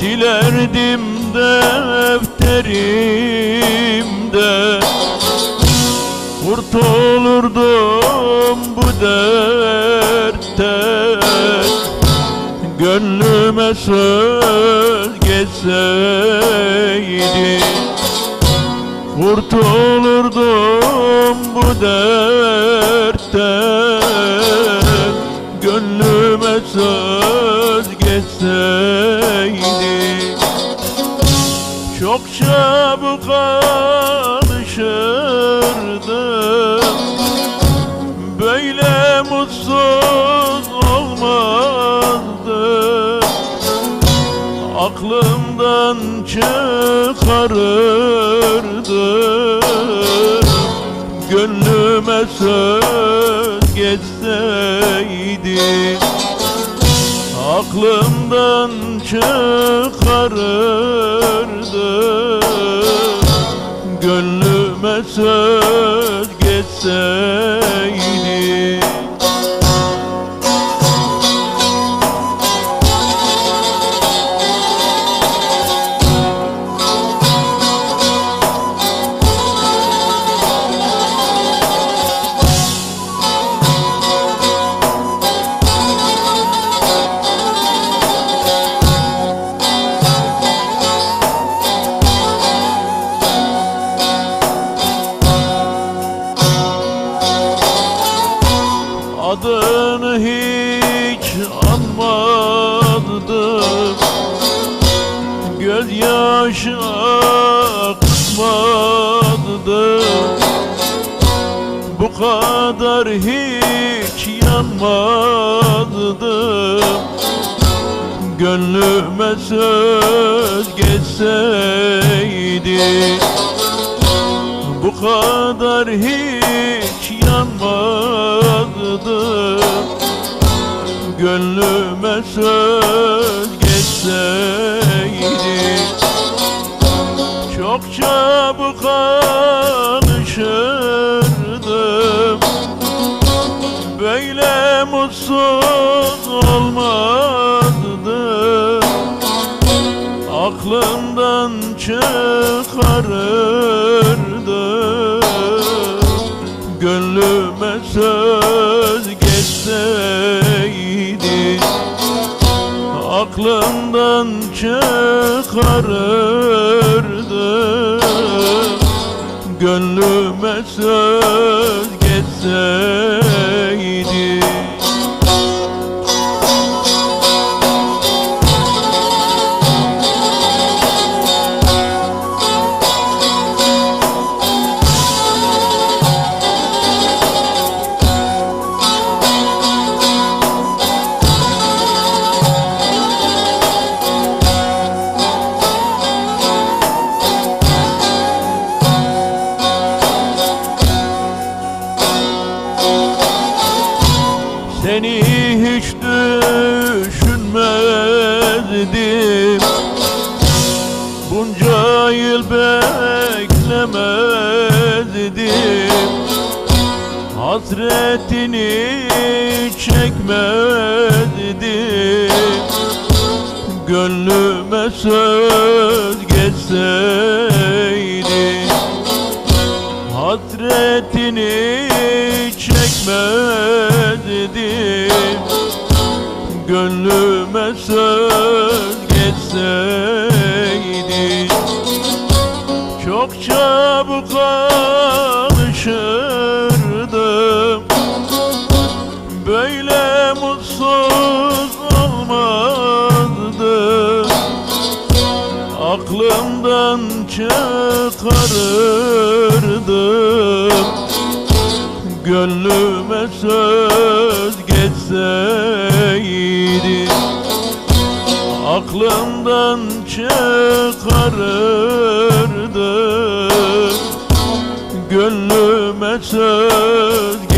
Silerdim defterimde. Kurtulurdum bu dertten Gönlüme söz geçseydi. Kurtulurdum bu dertten Çok çabuk alışırdım Böyle mutsuz olmazdım Aklımdan çıkarırdım Gönlüme söz geçseydi. Aklımdan çıkarırdım söz geçseydi anmadım Gözyaşı akıtmadım Bu kadar hiç yanmadım Gönlüme söz geçseydi bu kadar hiç yanmadım Gönlüme söz geçseydi. Çok çabuk alışırdım. Böyle mutsuz olmazdım Aklımdan çıkarırdım Aklımdan çıkarırdım Gönlüme söz geçseydi Hasretini çekmezdim Gönlüme söz geçseydi. Hasretini çekmezdim Gönlüme söz geçseydi. Çok çabuk çıkarırdım Gönlüme söz geçseydi Aklımdan çıkarırdım Gönlüme söz